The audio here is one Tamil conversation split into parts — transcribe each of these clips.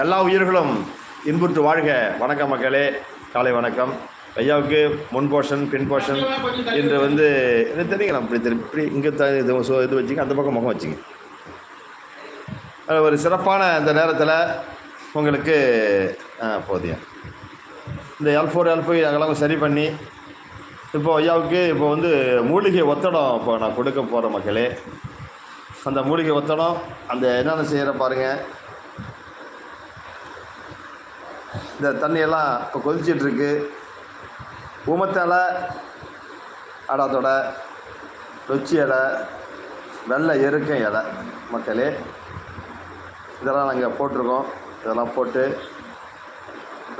எல்லா உயிர்களும் இன்புற்று வாழ்க. வணக்கம் மக்களே. காலை வணக்கம். ஐயாவுக்கு முன் போர்ஷன் பின் போர்ஷன் என்று வந்து எனக்கு தெரியுங்க நான் இப்படி திருப்பி இப்படி இங்கே த இது ஸோ இது வச்சுங்க அந்த பக்கம் முகம் வச்சுங்க. ஒரு சிறப்பான இந்த நேரத்தில் உங்களுக்கு போதியம் இந்த எல் ஃபோர் எல் ஃபைவ் அதெல்லாம் சரி பண்ணி இப்போ ஐயாவுக்கு இப்போ வந்து மூலிகை ஒத்தடம் இப்போ நான் கொடுக்க போகிற மக்களே. அந்த மூலிகை ஒத்தடம் அந்த என்னென்ன செய்கிற பாருங்கள் இந்த தண்ணியெல்லாம் இப்போ கொதிச்சிட்ருக்கு. இருக்கு அடாத்தோட நொச்சி இலை வெள்ளை எருக்க இலை மக்களே. இதெல்லாம் நாங்கள் போட்டிருக்கோம். இதெல்லாம் போட்டு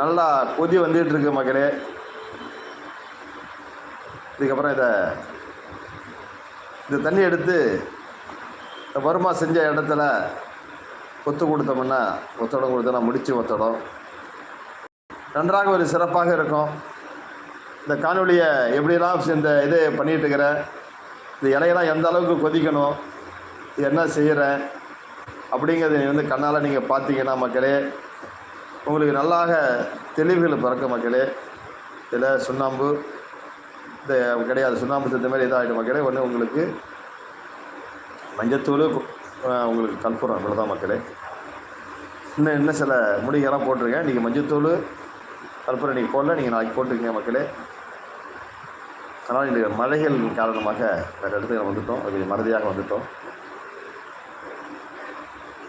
நல்லா கொதி வந்துகிட்ருக்கு மக்களே. இதுக்கப்புறம் இதை இந்த தண்ணி எடுத்து இந்த வருமா செஞ்ச இடத்துல கொத்து கொடுத்தோம்னா ஒத்தடம் கொடுத்தோம்னா முடித்து ஒத்தடம். நன்றாக ஒரு சிறப்பாக இருக்கும். இந்த காணொலியை எப்படிலாம் இந்த இது பண்ணிகிட்ருக்கிறேன் இந்த இலையெல்லாம் எந்த அளவுக்கு கொதிக்கணும் என்ன செய்கிறேன் அப்படிங்கிறத வந்து கண்ணால் நீங்கள் பார்த்தீங்கன்னா மக்களே உங்களுக்கு நல்லாக தெளிவுகள் பிறக்க மக்களே. இதில் சுண்ணாம்பு இந்த கிடையாது சுண்ணாம்பு சேர்த்த மாதிரி இதாகிடும் மக்களே. ஒன்று உங்களுக்கு மஞ்சத்தூள் உங்களுக்கு கற்பூரம் இவ்வளோதான் மக்களே. இன்னும் இன்னும் சில முடிகெல்லாம் போட்டிருக்கேன். நீங்கள் மஞ்சத்தூள் கற்பூரம் நீங்கள் போடல நீங்கள் நாளைக்கு போட்டுருக்கீங்க மக்களே. ஆனால் இந்த மழைகள் காரணமாக வேறு இடத்துக்கு நம்ம வந்துட்டோம். அது மறதியாக வந்துட்டோம்.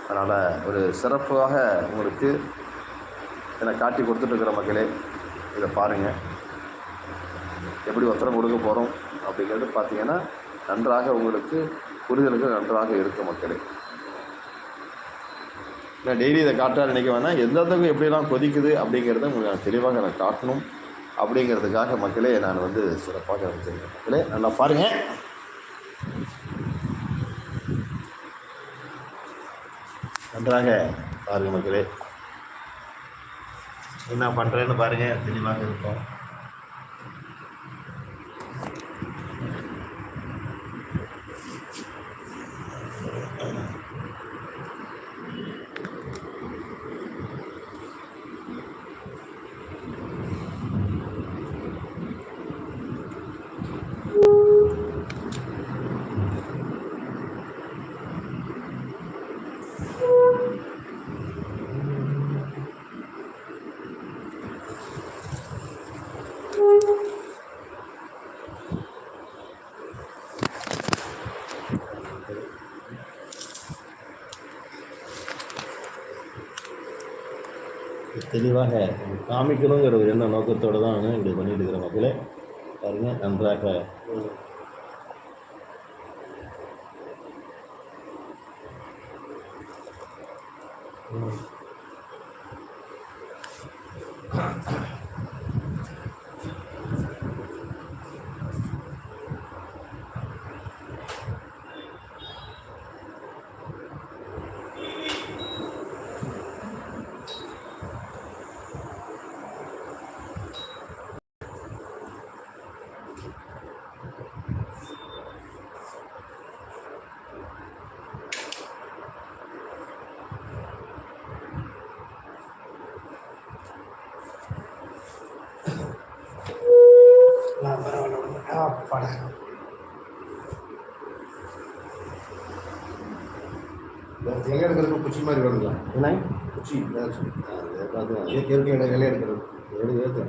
அதனால் ஒரு சிறப்பாக உங்களுக்கு என்னை காட்டி கொடுத்துட்ருக்குற மக்களே இதை பாருங்கள் எப்படி உத்தரம் கொடுக்க போகிறோம் அப்படிங்கிறது பார்த்தீங்கன்னா நன்றாக உங்களுக்கு புரிதலுக்கு நன்றாக இருக்கும் மக்களே. நான் டெய்லி இதை காட்ட நினைக்க வேணாம். எந்தத்துக்கும் எப்படிலாம் கொதிக்குது அப்படிங்கிறத உங்களுக்கு நான் தெளிவாக நான் காட்டணும். அப்படிங்கிறதுக்காக மக்களே நான் வந்து சிறப்பாக வச்சுருக்கேன் மக்களே நல்லா பாருங்கள் நன்றாக பாருங்கள் மக்களே. என்ன பண்ணுறேன்னு பாருங்கள் தெளிவாக இருக்கும். தெளிவாக காமிக்கணுங்கிற ஒரு எண்ண நோக்கத்தோடு தான் இப்படி பண்ணிட்டு இருக்கிற மக்களே. பாருங்கள் நன்றாக இலை எடுக்கிறதுக்கு குச்சி மாதிரி வேணுங்களா என்ன? குச்சி இயற்கை இலை எடுக்கிறது எடு ஏற்று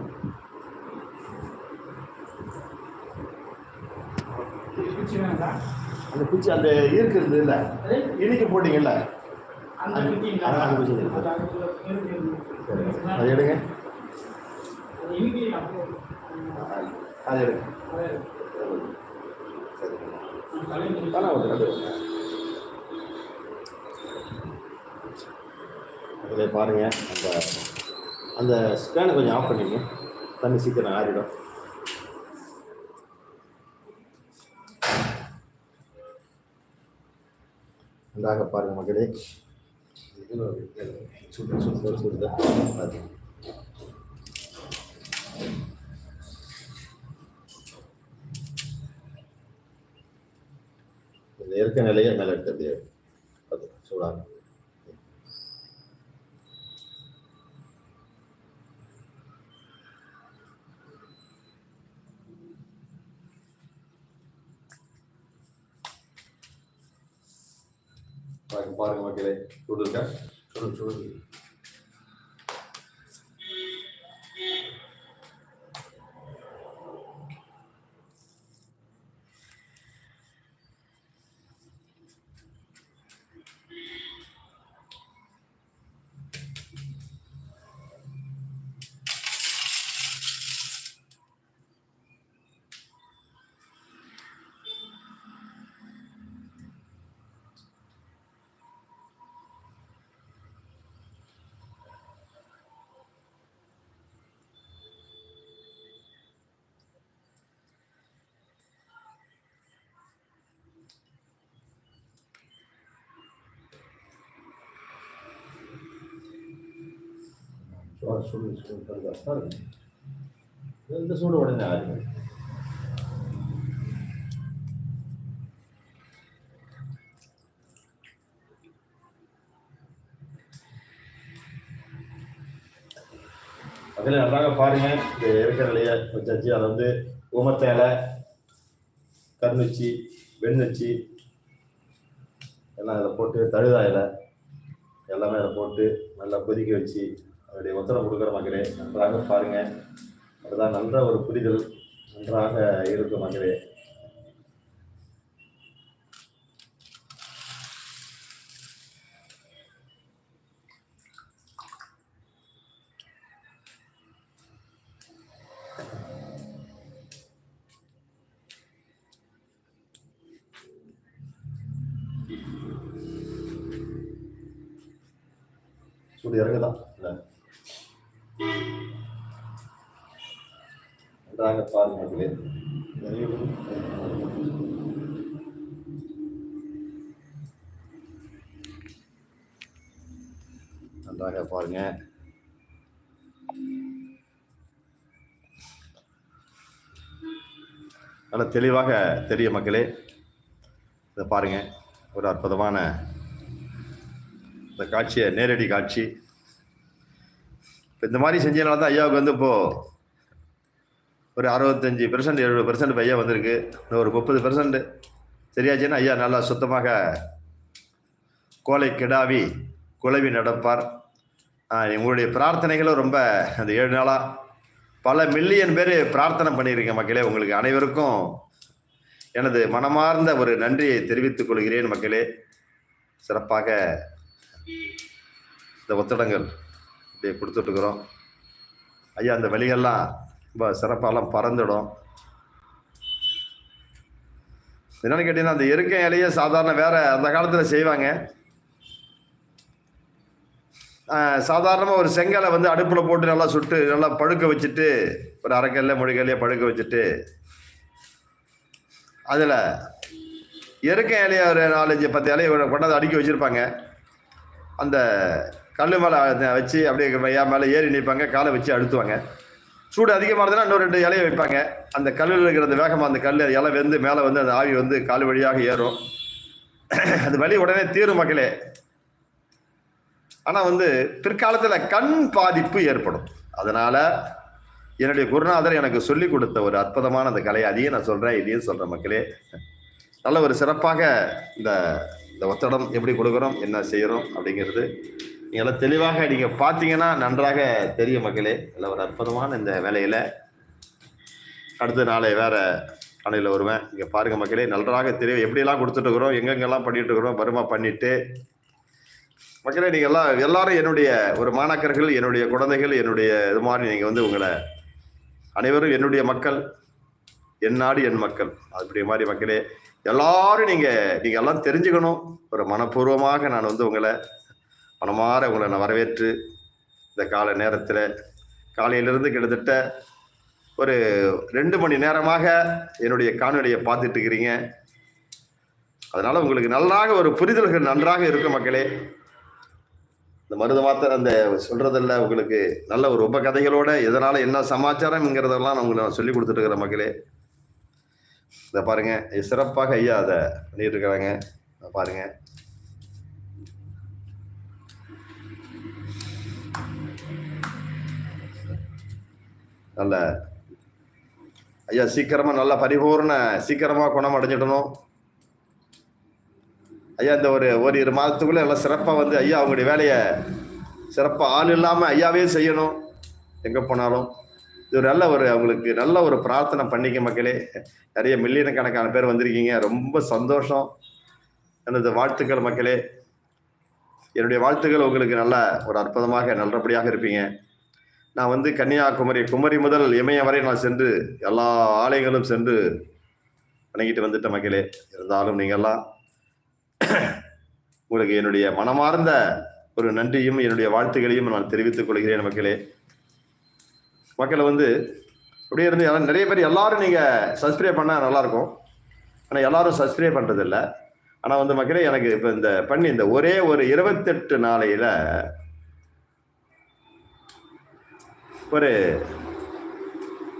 அந்த குச்சி அந்த இருக்கிறது இல்லை இனிக்க போட்டீங்கல்ல? அந்த குச்சி. அது எடுங்க. அது எடுங்க. சரி. தானே ஒரு இதை பாருங்கள் அந்த அந்த ஸ்பேனை கொஞ்சம் ஆஃப் பண்ணிங்க தண்ணி சீக்கிரம் ஆறிடும். நன்றாக பாருங்கள் மக்களே. சுடு சுடு சுடுதா அது இந்த இருக்க நிலையை மேலே எடுத்து அப்படியே அது பாருங்க மக்களே சூடு சொல்லுங்க. சுடு சுடு சுடு இந்த சூடு உடனே ஆறு அதில் நல்லாக பாருங்க இந்த இருக்கிற வச்சாச்சு. அதை வந்து ஊமத்த இலை கருந்துச்சி வெண்ணுச்சி எல்லாம் இதில் போட்டு தழுதா இலை எல்லாமே அதில் போட்டு நல்லா கொதிக்க வச்சு அதனுடைய உத்தரவு கொடுக்குற மகளே நன்றாக பாருங்க. அதுதான் நல்ல ஒரு புரிதல் நன்றாக இருக்கும் மகளே சூடு இறங்குதா? இல்லை. நன்றாக பாருங்க நன்றாக பாருங்க. நல்ல தெளிவாக தெரியும் மக்களே. இதை பாருங்க. ஒரு அற்புதமான இந்த காட்சியை நேரடி காட்சி. இப்போ இந்த மாதிரி செஞ்சதுனால தான் ஐயாவுக்கு வந்து இப்போது ஒரு அறுபத்தஞ்சி பெர்சன்ட் எழுபது பெர்சன்ட் ஐயா வந்திருக்கு. இன்னும் ஒரு முப்பது பெர்சன்ட் சரியாச்சுன்னா ஐயா நல்லா சுத்தமாக கோலை கிடாவி குலவி நடப்பார். உங்களுடைய பிரார்த்தனைகளும் ரொம்ப அந்த ஏழு நாளாக பல மில்லியன் பேர் பிரார்த்தனை பண்ணியிருக்கேன் மக்களே உங்களுக்கு அனைவருக்கும் எனது மனமார்ந்த ஒரு நன்றியை தெரிவித்துக் கொள்கிறேன் மக்களே. சிறப்பாக இந்த ஒத்தடங்கள் இப்படியே கொடுத்துட்ருக்குறோம் ஐயா அந்த வழிகள்லாம் ரொம்ப சிறப்பாலாம் பறந்துடும். என்னன்னு கேட்டீங்கன்னா அந்த எருக்கை இலையே சாதாரண வேற அந்த காலத்தில் செய்வாங்க. சாதாரணமாக ஒரு செங்கலை வந்து அடுப்பில் போட்டு நல்லா சுட்டு நல்லா பழுக்க வச்சுட்டு ஒரு அரைக்கல்ல மொழிக்கல்லையே பழுக்க வச்சுட்டு அதில் எருக்கை இலைய ஒரு நாலஞ்சு பத்து இலையை கொண்டாந்து அடுக்கி வச்சுருப்பாங்க. அந்த கல் மேலே வச்சு அப்படியே ஐயா மேலே ஏறி நிற்பாங்க காலை வச்சு அழுத்துவாங்க. சூடு அதிகமாக இருந்ததுன்னா இன்னும் ரெண்டு இலையை வைப்பாங்க. அந்த கல்லில் இருக்கிற அந்த வேகமாக அந்த கல் இலை வெந்து மேலே வந்து அந்த ஆவி வந்து கால் வழியாக ஏறும். அந்த வலி உடனே தீரும் மக்களே ஆனால் வந்து பிற்காலத்தில் கண் பாதிப்பு ஏற்படும். அதனால் என்னுடைய குருநாதர் எனக்கு சொல்லி கொடுத்த ஒரு அற்புதமான அந்த கலையை அதையும் நான் சொல்கிறேன் இதையும் சொல்கிறேன் மக்களே. நல்ல ஒரு சிறப்பாக இந்த இந்த ஒத்தடம் எப்படி கொடுக்குறோம் என்ன செய்கிறோம் அப்படிங்கிறது நீங்கள் எல்லாம் தெளிவாக நீங்கள் பார்த்தீங்கன்னா நன்றாக தெரியும் மக்களே. இல்லை ஒரு அற்புதமான இந்த வேலையில் அடுத்த நாளை வேறு காலையில் வருவேன். இங்கே பாருங்கள் மக்களே நன்றாக தெரியும். எப்படியெல்லாம் கொடுத்துட்ருக்குறோம் எங்கெங்கெல்லாம் பண்ணிட்டு இருக்கிறோம் வருமா பண்ணிவிட்டு மக்களே நீங்கள் எல்லாம் எல்லாரும் என்னுடைய ஒரு மாணாக்கர்கள் என்னுடைய குழந்தைகள் என்னுடைய இது மாதிரி நீங்கள் வந்து உங்களை அனைவரும் என்னுடைய மக்கள் என் நாடு என் மக்கள். அப்படி மாதிரி மக்களே எல்லாரும் நீங்கள் நீங்கள் எல்லாம் தெரிஞ்சுக்கணும். ஒரு மனப்பூர்வமாக நான் வந்து உங்களை மனமாற உங்களை நான் வரவேற்று இந்த கால நேரத்தில் காலையிலிருந்து கிட்டத்தட்ட ஒரு ரெண்டு மணி நேரமாக என்னுடைய காணொலியை பார்த்துட்டு இருக்கிறீங்க. அதனால் உங்களுக்கு நல்லாக ஒரு புரிதல்கள் நன்றாக இருக்கும் மக்களே. இந்த மருத மாத்திர அந்த சொல்கிறதில்ல உங்களுக்கு நல்ல ஒரு உபகதைகளோட இதனால் என்ன சமாச்சாரம்ங்கிறதெல்லாம் நான் உங்களுக்கு நான் சொல்லி கொடுத்துட்டு மக்களே. இதை பாருங்கள் சிறப்பாக ஐயா அதை பண்ணிட்டு இருக்கிறாங்க. பாருங்கள் நல்ல ஐயா சீக்கிரமா நல்ல பரிபூர்ண சீக்கிரமா குணம் அடைஞ்சிடணும் ஐயா இந்த ஒரு ஒரு இரு மாதத்துக்குள்ளே எல்லாம் சிறப்பாக வந்து ஐயா அவங்களுடைய வேலையை சிறப்பாக ஆள் இல்லாமல் ஐயாவே செய்யணும். எங்கே போனாலும். இது ஒரு நல்ல ஒரு அவங்களுக்கு நல்ல ஒரு பிரார்த்தனை பண்ணிக்க மக்களே. நிறைய மில்லியனக்கணக்கான பேர் வந்திருக்கீங்க. ரொம்ப சந்தோஷம். எனது வாழ்த்துக்கள் மக்களே. என்னுடைய வாழ்த்துக்கள் உங்களுக்கு நல்ல ஒரு அற்புதமாக நல்லபடியாக இருப்பீங்க. நான் வந்து கன்னியாகுமரி குமரி முதல் இமயம் வரை நான் சென்று எல்லா ஆலயங்களும் சென்று வணங்கிட்டு வந்துட்ட மக்களே இருந்தாலும் நீங்கள்லாம் உங்களுக்கு என்னுடைய மனமார்ந்த ஒரு நன்றியும் என்னுடைய வாழ்த்துக்களையும் நான் தெரிவித்துக் கொள்கிறேன் மக்களே மக்களை வந்து அப்படியே இருந்து நிறைய பேர் எல்லாரும் நீங்கள் சப்ஸ்கிரைப் பண்ணால் நல்லாயிருக்கும் ஆனால் எல்லாரும் சப்ஸ்கிரைப் பண்ணுறதில்ல ஆனால் வந்து மக்களே எனக்கு இப்போ இந்த பண்ணி இந்த ஒரே ஒரு இருபத்தெட்டு நாளையில் ஒரு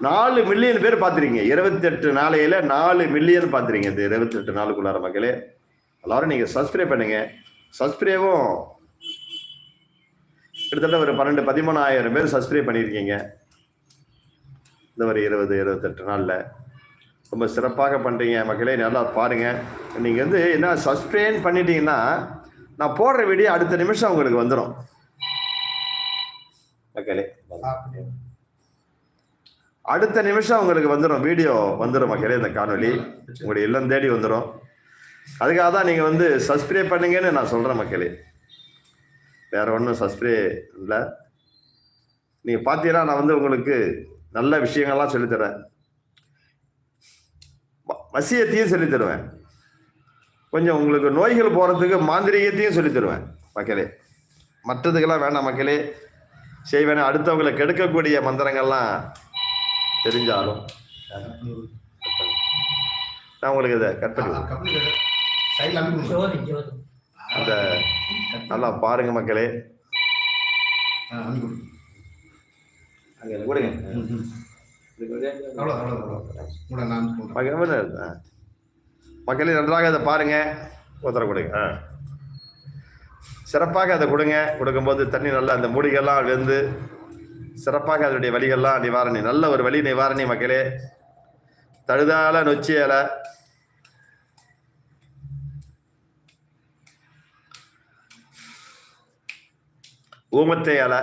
நாலு மில்லியன் பேர் பார்த்துருக்கீங்க. இருபத்தெட்டு நாளையில் நாலு மில்லியன் பார்த்துருக்கீங்க. இந்த இருபத்தெட்டு நாளுக்குள்ளார மக்களே. எல்லாரும் நீங்கள் சப்ஸ்கிரைப் பண்ணுங்க. சப்ஸ்கிரைபும் கிட்டத்தட்ட ஒரு பன்னெண்டு பதிமூணாயிரம் பேர் சப்ஸ்கிரைப் பண்ணியிருக்கீங்க. இந்த ஒரு இருபது இருபத்தெட்டு நாளில். ரொம்ப சிறப்பாக பண்ணுறீங்க மக்களே. நல்லா பாருங்கள் நீங்கள் வந்து என்ன சப்ஸ்கிரைப் பண்ணிட்டீங்கன்னா நான் போடுற வீடியோ அடுத்த நிமிஷம் உங்களுக்கு வந்துடும் மக்களே. அடுத்த நிமிஷம் உங்களுக்கு வந்துடும் வீடியோ வந்துடும் மக்களே இந்த காணொலி உங்களுடைய இல்லம் தேடி வந்துடும் அதுக்காக தான் நீங்கள் வந்து சப்ஸ்கிரைப் பண்ணுங்கன்னு நான் சொல்கிறேன் மக்களே வேற ஒன்றும் சப்ஸ்கிரைப் இல்லை. நீங்கள் பார்த்தீங்கன்னா நான் வந்து உங்களுக்கு நல்ல விஷயங்கள்லாம் சொல்லித்தரேன். வசியத்தையும் சொல்லித் தருவேன் கொஞ்சம் உங்களுக்கு நோய்கள் போகிறதுக்கு மாந்திரீகத்தையும் சொல்லித் தருவேன் மக்களே மற்றதுக்கெல்லாம் வேண்டாம் மக்களே செய்வேன் அடுத்தவங்களை கெடுக்கக்கூடிய மந்திரங்கள்லாம் தெரிஞ்சாலும் நான் உங்களுக்கு இதை கட் பண்ணி அந்த நல்லா பாருங்க மக்களே. அங்கே கொடுங்க. மக்களே நன்றாக அதை பாருங்க. உத்தரவு கொடுங்க. ஆ. சிறப்பாக அதை கொடுங்க. கொடுக்கும்போது தண்ணி நல்லா அந்த மூடிகள்லாம் வெந்து சிறப்பாக அதனுடைய வலிகள்லாம் நிவாரணி நல்ல ஒரு வலி நிவாரணி மக்களே. தழுதால நொச்சி இலை. ஊமத்தை இலை.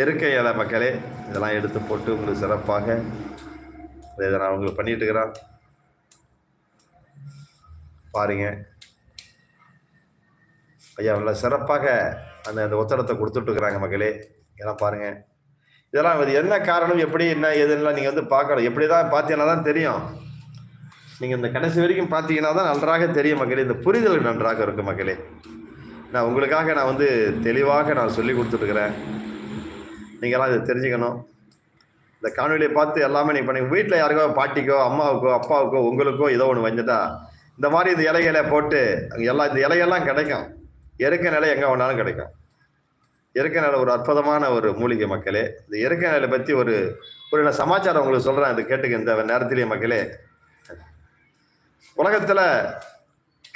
எருக்கை இலை மக்களே இதெல்லாம் எடுத்து போட்டு உங்களுக்கு சிறப்பாக இதை நான் உங்களுக்கு பண்ணிட்டு இருக்கிறான். பாருங்க. ஐயா நல்லா சிறப்பாக அந்த அந்த ஒத்தடத்தை கொடுத்துட்ருக்குறாங்க மகளே மக்களே. இதெல்லாம் பாருங்கள் இதெல்லாம் இது என்ன காரணம் எப்படி என்ன எதுலாம் நீங்கள் வந்து பார்க்கணும். எப்படி தான் பார்த்தீங்கன்னா தான் தெரியும். நீங்கள் இந்த கடைசி வரைக்கும் பார்த்தீங்கன்னா தான் நன்றாக தெரியும் மக்களே. இந்த புரிதல் நன்றாக இருக்கும் மக்களே. நான் உங்களுக்காக நான் வந்து தெளிவாக நான் சொல்லி கொடுத்துருக்குறேன் நீங்களாம் இதை தெரிஞ்சுக்கணும். இந்த காணொலியை பார்த்து எல்லாமே நீங்கள் பண்ணி வீட்டில் யாருக்கோ பாட்டிக்கோ அம்மாவுக்கோ அப்பாவுக்கோ உங்களுக்கோ ஏதோ ஒன்று வந்துட்டா இந்த மாதிரி இந்த இலைகளை போட்டு அங்கே எல்லாம் இந்த இலையெல்லாம் கிடைக்கும். இயற்கை நிலை எங்கே வேணாலும் கிடைக்கும். இயற்கை நிலை ஒரு அற்புதமான ஒரு மூலிகை மக்களே. இந்த இயற்கை நிலை பற்றி ஒரு ஒரு நான் சமாச்சாரம் உங்களுக்கு சொல்கிறேன் இது கேட்டுக்க இந்த நேரத்திலேயே மக்களே. உலகத்தில்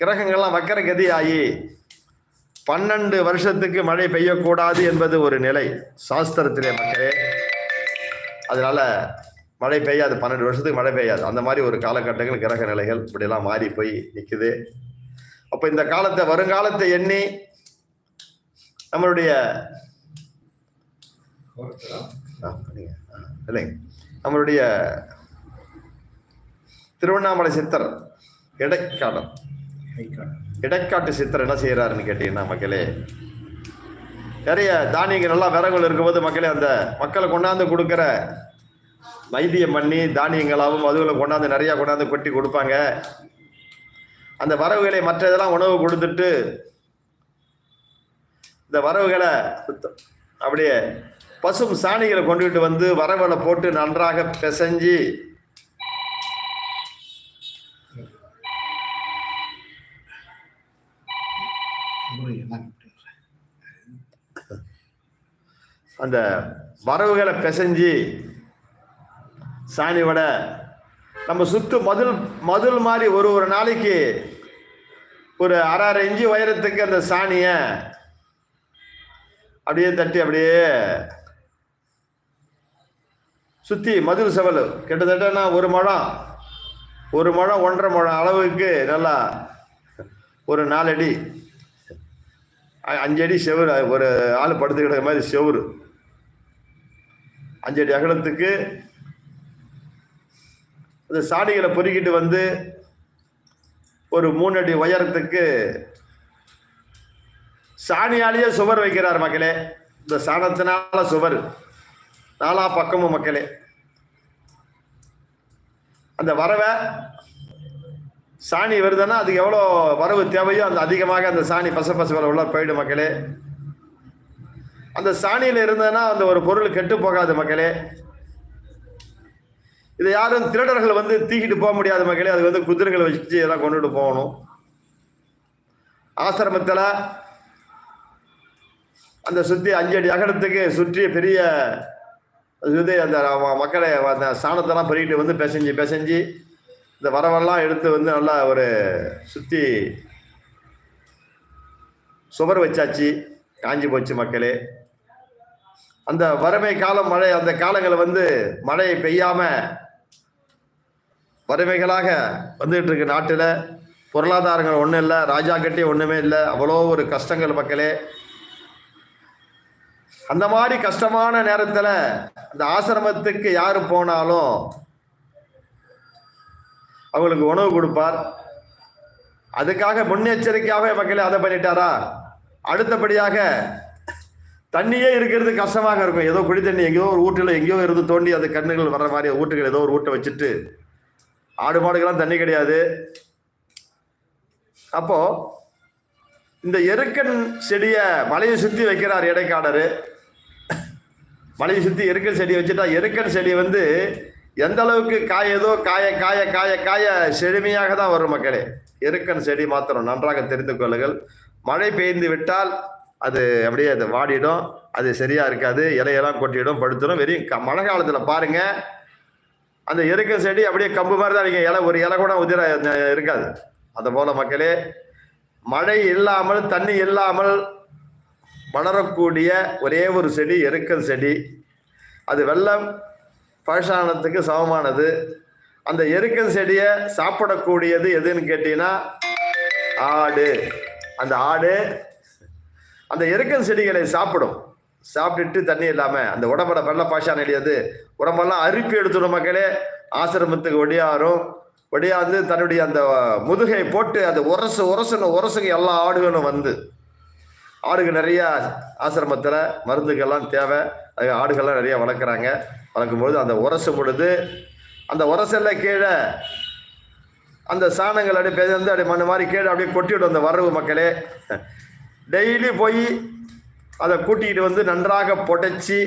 கிரகங்கள்லாம் வக்கர கதி ஆகி பன்னெண்டு வருஷத்துக்கு மழை பெய்யக்கூடாது என்பது ஒரு நிலை சாஸ்திரத்திலே மக்களே. அதனால் மழை பெய்யாது பன்னெண்டு வருஷத்துக்கு மழை பெய்யாது. அந்த மாதிரி ஒரு காலகட்டங்கள் கிரக நிலைகள் இப்படிலாம் மாறி போய் நிற்குது அப்போ இந்த காலத்தை வருங்காலத்தை எண்ணி நம்மளுடைய ஆ, இல்லைங்க நம்மளுடைய திருவண்ணாமலை சித்தர் இடைக்காலம். இடைக்காட்டு சித்தர் என்ன செய்யறாருன்னு கேட்டீங்கன்னா மக்களே நிறைய தானியங்கள் எல்லாம் விறகுகள் இருக்கும்போது மக்களே அந்த மக்களை கொண்டாந்து கொடுக்குற வைத்தியம் பண்ணி தானியங்களாகவும் அதுகளை கொண்டாந்து நிறையா கொண்டாந்து கொட்டி கொடுப்பாங்க. அந்த வரவுகளை மற்ற இதெல்லாம் உணவு கொடுத்துட்டு இந்த வரவுகளை சுத்தம் அப்படியே பசும் சாணிகளை கொண்டுகிட்டு வந்து வரவுகளை போட்டு நன்றாக பிசைஞ்சு அந்த வரவுகளை பிசைஞ்சு சாணி வடை நம்ம சுத்து மதில் மதில் மாதிரி ஒரு ஒரு நாளைக்கு ஒரு அரை அரை இஞ்சி உயரத்துக்கு அந்த சாணியை அப்படியே தட்டி அப்படியே சுற்றி மதுர் செவல். கிட்டத்தட்ட ஒரு முழம். ஒரு முழம் ஒன்றரை முழம் அளவுக்கு நல்லா ஒரு நாலடி அஞ்சடி செவுரு ஒரு ஆள் படுத்துக்கிற மாதிரி செவுரு அஞ்சடி அகலத்துக்கு. அந்த சாணிகளை பொறுக்கிட்டு வந்து ஒரு மூணு அடி உயரத்துக்கு சாணியாலேயே சுவர் வைக்கிறார் மக்களே. இந்த சாணத்தினால சுவர். நாலா பக்கமும் மக்களே. அந்த வரவை சாணி வருதுன்னா அதுக்கு எவ்வளோ வரவு தேவையோ அந்த அதிகமாக அந்த சாணி பச பச உள்ள போயிடும் மக்களே. அந்த சாணியில் இருந்ததுன்னா அந்த ஒரு பொருள் கெட்டு போகாது மக்களே. இதை யாரும் திருடர்கள் வந்து தீக்கிட்டு போக முடியாத மக்களே அது வந்து குதிரைகளை வச்சு எல்லாம் கொண்டுட்டு போகணும். ஆசிரமத்தில் அந்த சுற்றி அஞ்சடி அகலத்துக்கு சுற்றி பெரிய இது அந்த மக்களை அந்த சாணத்தெல்லாம் பெருகிட்டு வந்து பிசைஞ்சு பிசைஞ்சு இந்த வரவெல்லாம் எடுத்து வந்து நல்லா ஒரு சுற்றி சுவர் வச்சாச்சு. காஞ்சி போச்சு மக்களே. அந்த வறுமை காலம் மழை அந்த காலங்களை வந்து மழை பெய்யாமல் வறுமைகளாக வந்துகிட்டு இருக்கு நாட்டில். பொருளாதாரங்கள் ஒன்றும் இல்லை ராஜா கட்டி ஒன்றுமே இல்லை. அவ்வளோ ஒரு கஷ்டங்கள் மக்களே. அந்த மாதிரி கஷ்டமான நேரத்தில் அந்த ஆசிரமத்துக்கு யார் போனாலும் அவங்களுக்கு உணவு கொடுப்பார். அதுக்காக முன்னெச்சரிக்கையாகவே மக்களே அதை பண்ணிட்டாரா? அடுத்தபடியாக தண்ணியே இருக்கிறது கஷ்டமாக இருக்கும். ஏதோ குடி தண்ணி எங்கேயோ ஒரு வீட்டில் எங்கேயோ இருந்து தோண்டி அது கண்ணுகள் வர்ற மாதிரி ஊட்டுகள் ஏதோ ஒரு ஊட்டை வச்சுட்டு ஆடு மாடுக்கெல்லாம் தண்ணி கிடையாது. அப்போ இந்த எருக்கன் செடியை மலையை சுற்றி வைக்கிறார் இடைக்காடர். மலையை சுற்றி எருக்கன் செடி வச்சுட்டா எருக்கன் செடி வந்து எந்த அளவுக்கு காயதோ காய காய காய காய செழுமையாக தான் வரும் மக்களே. எருக்கன் செடி மாத்திரம் நன்றாக தெரிந்து கொள்ளுங்கள். மழை பெய்ந்து விட்டால் அது அப்படியே அது வாடிடும். அது சரியா இருக்காது. இலையெல்லாம் கொட்டிடும் படுத்துடும். வெறும் க- மழை காலத்தில் பாருங்க அந்த எருக்கன் செடி அப்படியே கம்பு மாதிரி தான் நீங்கள் இலை ஒரு இலை கூட உதிர இருக்காது. அது போல் மக்களே மழை இல்லாமல் தண்ணி இல்லாமல் வளரக்கூடிய ஒரே ஒரு செடி எருக்கல் செடி. அது வெள்ளம் பழசானத்துக்கு சமமானது. அந்த எருக்கல் செடியை சாப்பிடக்கூடியது எதுன்னு கேட்டீங்கன்னா ஆடு. அந்த ஆடு அந்த எருக்கல் செடிகளை சாப்பிடும். சாப்பிட்டுட்டு தண்ணி இல்லாமல் அந்த உடம்போட வெள்ள பாஷான் எழுதியது. உடம்பெல்லாம் அரிப்பி எடுத்துடும் மக்களே. ஆசிரமத்துக்கு ஒடியாரும் ஒடியாந்து தன்னுடைய அந்த முதுகை போட்டு அந்த உரசு உரசுன்னு உரசுங்க எல்லா ஆடுகளும் வந்து. ஆடுகள் நிறையா ஆசிரமத்தில் மருந்துக்கெல்லாம் தேவை. அது ஆடுகள்லாம் நிறையா வளர்க்குறாங்க. வளர்க்கும்போது அந்த உரசு பொழுது அந்த உரசல்ல கீழே அந்த சாணங்கள் அப்படியே பெருந்து அப்படியே மண்ணு மாதிரி கீழே அப்படியே கொட்டிவிடும் அந்த வரவு மக்களே. டெய்லி போய் அதை கூட்டிகிட்டு வந்து நன்றாக புடைச்சி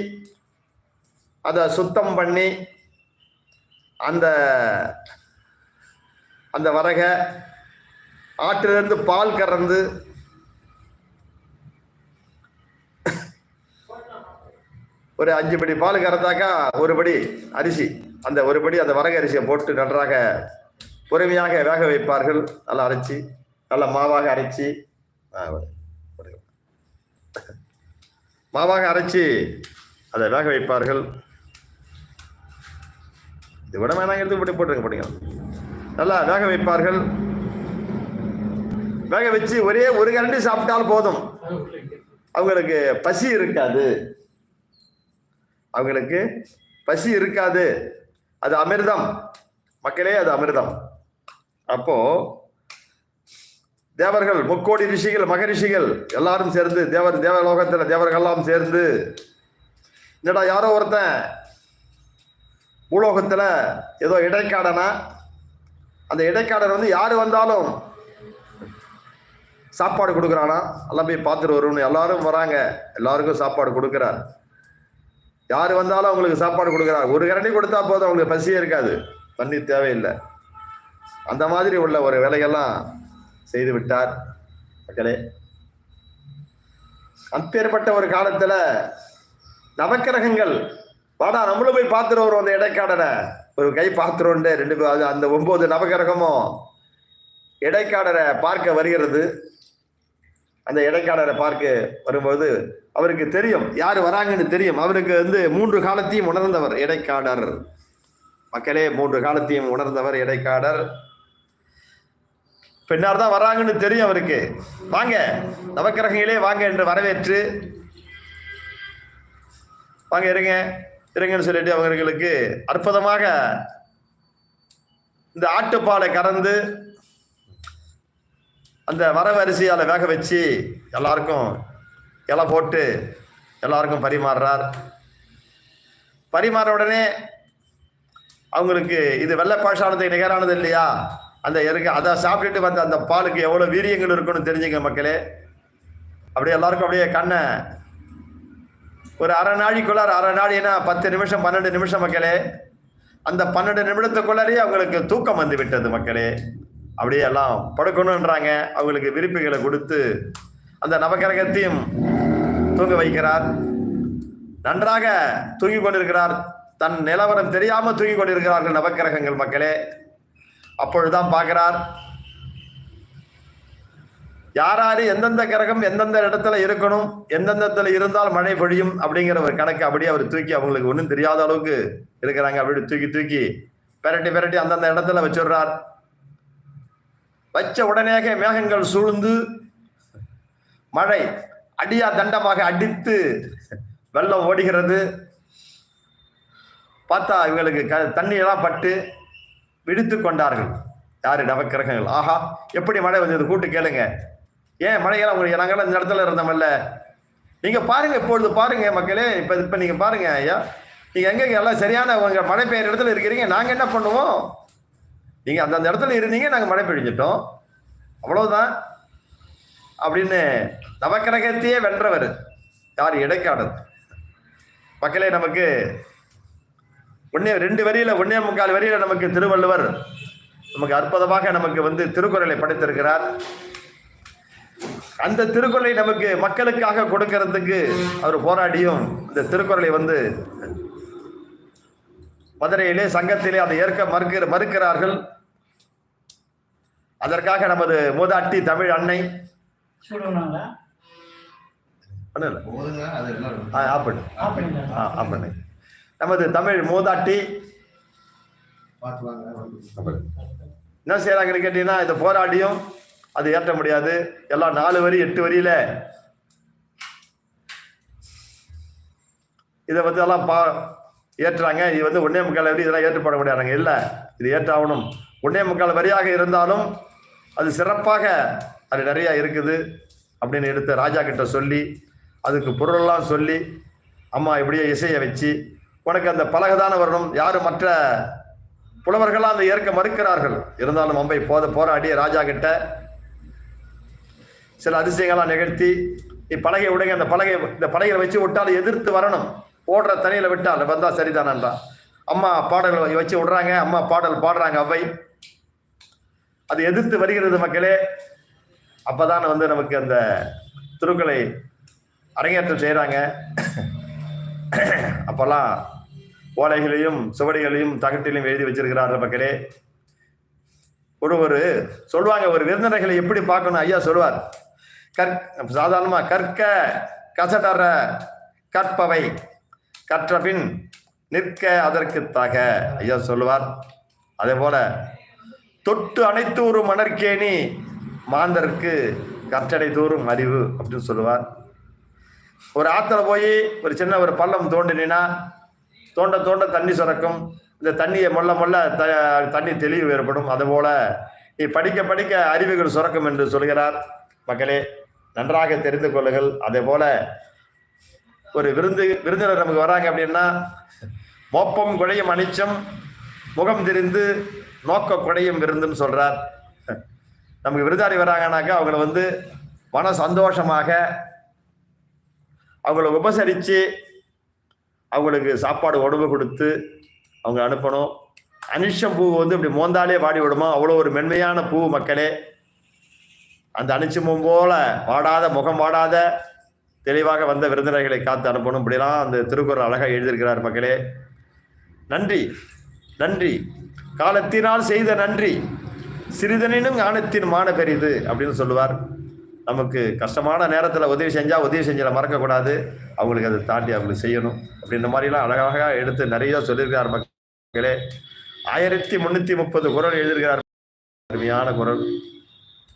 அதை சுத்தம் பண்ணி அந்த அந்த வரகை ஆட்டிலிருந்து பால் கறந்து ஒரு அஞ்சு படி பால் கறந்தாக்கா ஒரு படி அரிசி. அந்த ஒரு படி அந்த வரக அரிசியை போட்டு நன்றாக பொறுமையாக வேக வைப்பார்கள். நல்லா அரைச்சி நல்லா மாவாக அரைச்சி மாவாக அரைச்சி அதை வேக வைப்பார்கள். இது விட வேணாங்க எடுத்து போட்டு போட்டுருங்க போட்டீங்க நல்லா வேக வைப்பார்கள். வேக வச்சு ஒரே ஒரு கரண்டி சாப்பிட்டாலும் போதும். அவங்களுக்கு பசி இருக்காது. அவங்களுக்கு பசி இருக்காது. அது அமிர்தம். மக்களே அது அமிர்தம். அப்போது தேவர்கள் முக்கோடி ரிஷிகள் மகரிஷிகள் எல்லாரும் சேர்ந்து தேவர் தேவலோகத்தில் தேவர்கள்லாம் சேர்ந்து என்னடா யாரோ ஒருத்தன் பூலோகத்தில் ஏதோ இடைக்காடனா? அந்த இடைக்காடன் வந்து யார் வந்தாலும் சாப்பாடு கொடுக்குறானா? எல்லாம் போய் பார்த்துட்டு வரும்னு எல்லாரும் வராங்க. எல்லாருக்கும் சாப்பாடு கொடுக்குறார். யார் வந்தாலும் அவங்களுக்கு சாப்பாடு கொடுக்குறார் ஒரு கரண்டி கொடுத்தா போதும் அவங்களுக்கு பசியே இருக்காது. தண்ணி தேவையில்லை. அந்த மாதிரி உள்ள ஒரு வேலையெல்லாம் செய்து விட்டார் மக்களே அப்பேற்பட்ட ஒரு காலத்துல நவக்கிரகங்கள் வாடா நம்மளும் போய் பார்த்துட்டு வரும் அந்த இடைக்காடனை. ஒரு கை பார்த்துருவோண்டு ரெண்டு பேர் அது அந்த ஒன்பது நவக்கிரகமும் இடைக்காடரை பார்க்க வருகிறது. அந்த இடைக்காடரை பார்க்க வரும்போது அவருக்கு தெரியும். யார் வராங்கன்னு தெரியும். அவருக்கு வந்து மூன்று காலத்தையும் உணர்ந்தவர் இடைக்காடர். மக்களே மூன்று காலத்தையும் உணர்ந்தவர் இடைக்காடர். பின்னார் தான் வராங்கன்னு தெரியும் அவருக்கு. வாங்க நவக்கிரகங்களே வாங்க என்று வரவேற்று வாங்க இருங்க இருங்கன்னு சொல்லிட்டு அவங்களுக்கு அற்புதமாக இந்த ஆட்டுப்பாலை கறந்து அந்த வரவரிசையால் வேக வச்சு எல்லாருக்கும் இலை போட்டு எல்லாருக்கும் பரிமாறுறார். பரிமாற உடனே அவங்களுக்கு இது வெள்ளை பாஷானதுக்கு நிகரானது இல்லையா? அந்த இறங்க அதை சாப்பிட்டுட்டு வந்த அந்த பாலுக்கு எவ்வளோ வீரியங்கள் இருக்குன்னு தெரிஞ்சுங்க மக்களே. அப்படியே எல்லாருக்கும் அப்படியே கண்ணை. ஒரு அரை நாழிக்குள்ளார அரை நாழினா பத்து நிமிஷம் பன்னெண்டு நிமிஷம் மக்களே. அந்த பன்னெண்டு நிமிடத்துக்குள்ளாரே அவங்களுக்கு தூக்கம் வந்து விட்டது மக்களே. அப்படியே எல்லாம் படுக்கணுன்றாங்க அவங்களுக்கு விருப்புகளை கொடுத்து அந்த நவக்கிரகத்தையும் தூங்க வைக்கிறார். நன்றாக தூங்கிக் கொண்டிருக்கிறார். தன் நிலவரம் தெரியாமல் தூங்கிக் கொண்டிருக்கிறார்கள் நவக்கிரகங்கள் மக்களே. அப்பொழுதுதான் பார்க்கிறார். யாராரு எந்தெந்த கிரகம் எந்தெந்த இடத்துல இருக்கணும் எந்தெந்த இடத்துல இருந்தால் மழை பொழியும் அப்படிங்கிற ஒரு கணக்கு அப்படியே அவர் தூக்கி அவங்களுக்கு ஒன்றும் தெரியாத அளவுக்கு இருக்கிறாங்க. அப்படி தூக்கி தூக்கி பெரட்டி பெரட்டி அந்தந்த இடத்துல வச்சுடுறார். வச்ச உடனேக மேகங்கள் சூழ்ந்து மழை அடியா தண்டமாக அடித்து வெள்ளம் ஓடுகிறது. பார்த்தா இவங்களுக்கு க தண்ணியெல்லாம் பட்டு விடுத்து கொண்டார்கள். யாரு? நவக்கிரகங்கள். ஆஹா எப்படி மழை வந்தது? கூட்டு கேளுங்க. ஏன் மழையெல்லாம் உங்களுக்கு? நாங்கெல்லாம் இந்த இடத்துல இருந்தோம்ல. நீங்க பாருங்க இப்பொழுது பாருங்க மக்களே. இப்ப இப்ப நீங்க பாருங்க ஐயா. நீங்க எங்க எல்லாம் சரியான உங்க மழை பெய்யுற இடத்துல இருக்கிறீங்க? நாங்க என்ன பண்ணுவோம்? நீங்க அந்தந்த இடத்துல இருந்தீங்க நாங்க மழை பெய்ஞ்சிட்டோம் அவ்வளவுதான். அப்படின்னு நவக்கிரகத்தையே வென்றவர். யார்? இடைக்காடு மக்களே நமக்கு ஒன்னே ரெண்டு வரியில ஒன்னே முக்கால் வரியில நமக்கு திருவள்ளுவர் நமக்கு அற்புதமாக நமக்கு வந்து திருக்குறளை படைத்திருக்கிறார். அந்த திருக்குறளை நமக்கு மக்களுக்காக கொடுக்கறதுக்கு அவர் போராடியும் இந்த திருக்குறளை வந்து மதுரையிலே சங்கத்திலே அதை ஏற்க மறுக்கிற மறுக்கிறார்கள். அதற்காக நமது மூதாட்டி தமிழ் அன்னை. சொல்லுவாங்களா ஒண்ணும் நமது தமிழ் மூதாட்டி. என்ன செய்யறாங்கன்னு கேட்டீங்கன்னா இதை போராடியும் அது ஏற்ற முடியாது. எல்லாம் நாலு வரி எட்டு வரியில. இதை வந்து எல்லாம் பா ஏற்றுறாங்க. இது வந்து ஒன்னே முக்கால் வரி இதெல்லாம் ஏற்றுப்பட முடியாதுங்க. இல்லை இது ஏற்றாகணும். ஒன்னே முக்கால் வரியாக இருந்தாலும் அது சிறப்பாக அது நிறைய இருக்குது அப்படின்னு எடுத்து ராஜா கிட்ட சொல்லி அதுக்கு பொருளெல்லாம் சொல்லி அம்மா இப்படியே இசையை வச்சு உனக்கு அந்த பலகதான வரணும் யாரும் மற்ற புலவர்களாக அந்த ஏற்க மறுக்கிறார்கள்? இருந்தாலும் அம்பை போத போராடி ராஜா கிட்ட சில அதிசயங்களாக நிகழ்த்தி நீ பலகை விடுங்க அந்த பலகை இந்த பலகையை வச்சு விட்டால் எதிர்த்து வரணும். ஓடுற தனியில் விட்டால் வந்தால் சரிதானன்றான் அம்மா பாடல்களை வச்சு விடுறாங்க அம்மா பாடல் பாடுறாங்க அவை அது எதிர்த்து வருகிறது மக்களே. அப்போதான் வந்து நமக்கு அந்த திருக்களை அரங்கேற்றம் செய்கிறாங்க அப்போல்லாம் ஓலைகளையும் சுவடிகளையும் தகட்டிலையும் எழுதி வச்சிருக்கிறார் மக்களே ஒரு ஒரு சொல்லுவாங்க ஒரு விருந்தினர்களை எப்படி பார்க்கணும்? ஐயா சொல்லுவார் கற் சாதாரணமாக கற்க கசடற கற்பவை கற்றபின் நிற்க அதற்கு தக. ஐயா சொல்லுவார் அதே போல தொட்டு அனைத்தூறு மணற்கேணி மாந்தருக்கு கற்றடை தூறும் அறிவு அப்படின்னு சொல்லுவார். ஒரு ஆற்றுல போய் ஒரு சின்ன ஒரு பள்ளம் தோண்டினா தோண்ட தோண்ட தண்ணி சுரக்கும். இந்த தண்ணியை மொல்ல மொல்ல த தண்ணி தெளிவு ஏற்படும். அதுபோல நீ படிக்க படிக்க அறிவுகள் சுரக்கும் என்று சொல்கிறார். மக்களே நன்றாக தெரிந்து கொள்ளுங்கள். அதே போல ஒரு விருந்து விருந்தினர் நமக்கு வராங்க அப்படின்னா மோப்பம் குழையும் அனிச்சம் முகம் தெரிந்து நோக்க குழையும் விருந்துன்னு சொல்கிறார் நமக்கு விருதாளி வராங்கனாக்கா அவங்கள வந்து மன சந்தோஷமாக அவங்கள உபசரித்து அவங்களுக்கு சாப்பாடு உணவு கொடுத்து அவங்க அனுப்பணும். அனிஷம் பூ வந்து இப்படி மோந்தாலே வாடி விடுமா? அவ்வளோ ஒரு மென்மையான பூ மக்களே. அந்த அனிச்சமும் போல வாடாத முகம் வாடாத தெளிவாக வந்த விருந்தினர்களை காத்து அனுப்பணும். இப்படிலாம் அந்த திருக்குறள் அழகாக எழுதியிருக்கிறார் மக்களே. நன்றி நன்றி. காலத்தினால் செய்த நன்றி. சிறிதனினும் ஞானத்தின் மான பெரிது அப்படின்னு சொல்லுவார். நமக்கு கஷ்டமான நேரத்தில் உதவி செஞ்சால் உதவி செஞ்சதை மறக்கக்கூடாது. அவங்களுக்கு அதை தாண்டி அவங்களுக்கு செய்யணும். அப்படின்ற மாதிரிலாம் அழகாக எடுத்து நிறைய சொல்லியிருக்கிறார் மக்களே. ஆயிரத்தி முந்நூற்றி முப்பது குரல் எழுதியிருக்கிறார். அருமையான குரல்.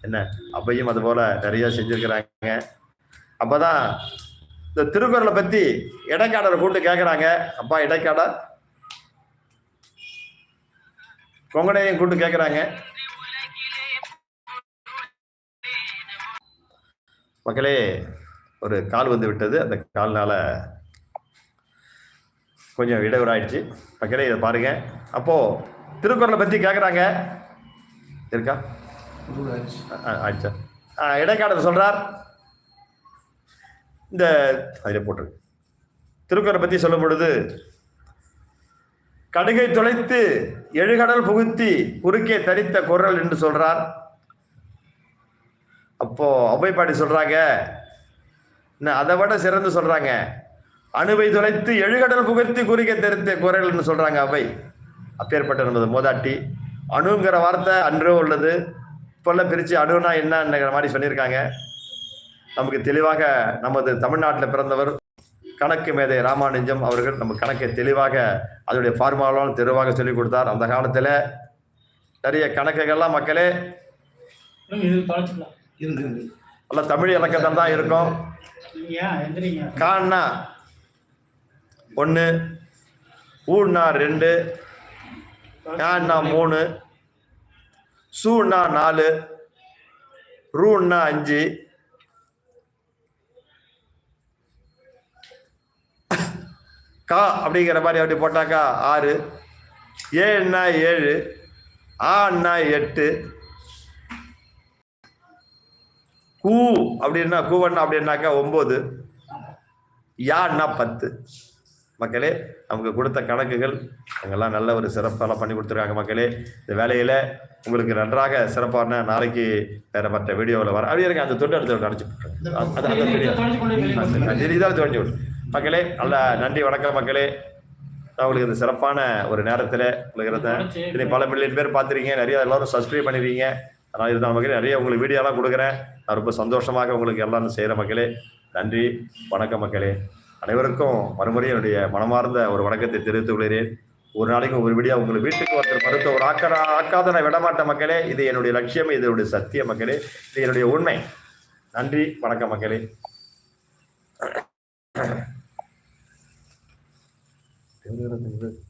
என்ன? அப்பையும் அது போல் நிறைய அப்போ தான் இந்த திருக்குறளை பற்றி இடைக்காடரை கூட்டு கேட்குறாங்க அப்பா இடைக்காடர் கொங்கடையும் கூட்டு கேட்குறாங்க மக்களே ஒரு கால் வந்து விட்டது. அந்த கால்னால் கொஞ்சம் இடையூறு மக்களே இதை பாருங்க. அப்போது திருக்குறளை பற்றி கேட்குறாங்க இருக்கா? நூறு ஆச்சு ஆ, ஆயிடுச்சா ஆ, இந்த அதில் போட்டிருக்கு திருக்குறளை பற்றி சொல்லும் பொழுது கடுகை தொலைத்து எழுகடல் புகுத்தி குறுக்கே தரித்த குரல் என்று சொல்கிறார் அப்போ ஔவைப்பாடி சொல்றாங்க. இன்னும் அதை விட சிறந்து சொல்றாங்க. அணுவை தொலைத்து எழுகடல் புகழ்த்தி குறுக்கே தெரித்த குரல்னு சொல்றாங்க அவை அப்பேற்பட்ட நமது மோதாட்டி. அணுங்கிற வார்த்தை அன்றோ உள்ளது. இப்போல்லாம் பிரித்து அணுனா என்னங்கிற மாதிரி சொல்லியிருக்காங்க. நமக்கு தெளிவாக நமது தமிழ்நாட்டில் பிறந்தவர் கணக்கு மேதை ராமானுஜம் அவர்கள் நம்ம கணக்கை தெளிவாக அதனுடைய ஃபார்முலாவும் தெளிவாக சொல்லிக் கொடுத்தார். அந்த காலத்தில் நிறைய கணக்குகள்லாம் மக்களே. நல்லா தமிழ் இலக்கத்தில் தான் இருக்கும். கான்னா ஒன்று ஊன்னா ரெண்டு. ஞான்னா மூணு. சூன்னா நாலு. ரூன்னா அஞ்சு. கா அப்படிங்கிற மாதிரி அப்படி போட்டாக்கா ஆறு. ஏன்னா ஏழு. ஆன்னா எட்டு. கூ அப்படின்னா கூவண்ணா அப்படின்னாக்கா ஒம்பது யான்னா பத்து. மக்களே நமக்கு கொடுத்த கணக்குகள் அங்கெல்லாம் நல்ல ஒரு சிறப்பெல்லாம் பண்ணி கொடுத்துருக்காங்க மக்களே. இந்த வேலையில் உங்களுக்கு நன்றாக சிறப்பான நாளைக்கு வேற மற்ற வீடியோவில் வர அப்படியே இருங்க அந்த தொண்டு எடுத்து அடிச்சு. இதாக தோண்டி விடு மக்களே நல்ல நன்றி வணக்கம் மக்களே. நான் உங்களுக்கு இந்த சிறப்பான ஒரு நேரத்தில் உங்களுக்கு இருந்தேன் இனி பல மில்லியன் பேர் பார்த்துருக்கீங்க. நிறைய எல்லாரும் சப்ஸ்கிரைப் பண்ணிருக்கீங்க. ஆனால் இருந்தால் மக்களே நிறைய உங்களுக்கு வீடியோலாம் கொடுக்குறேன். நான் ரொம்ப சந்தோஷமாக உங்களுக்கு எல்லாரும் செய்கிற மக்களே நன்றி வணக்கம் மக்களே அனைவருக்கும் மறுமுறையும் என்னுடைய மனமார்ந்த ஒரு வணக்கத்தை தெரிவித்துக் கொள்கிறேன். ஒரு நாளைக்கு ஒரு வீடியோ உங்களுக்கு வீட்டுக்கு ஒருத்தர் மருத்துவர் ஆக்கடா ஆக்காத நான் விடமாட்டேன் மக்களே இது என்னுடைய லட்சியம் இது என்னுடைய சத்திய மக்களே இது என்னுடைய உண்மை. நன்றி வணக்கம் மக்களே தேவரத்தின்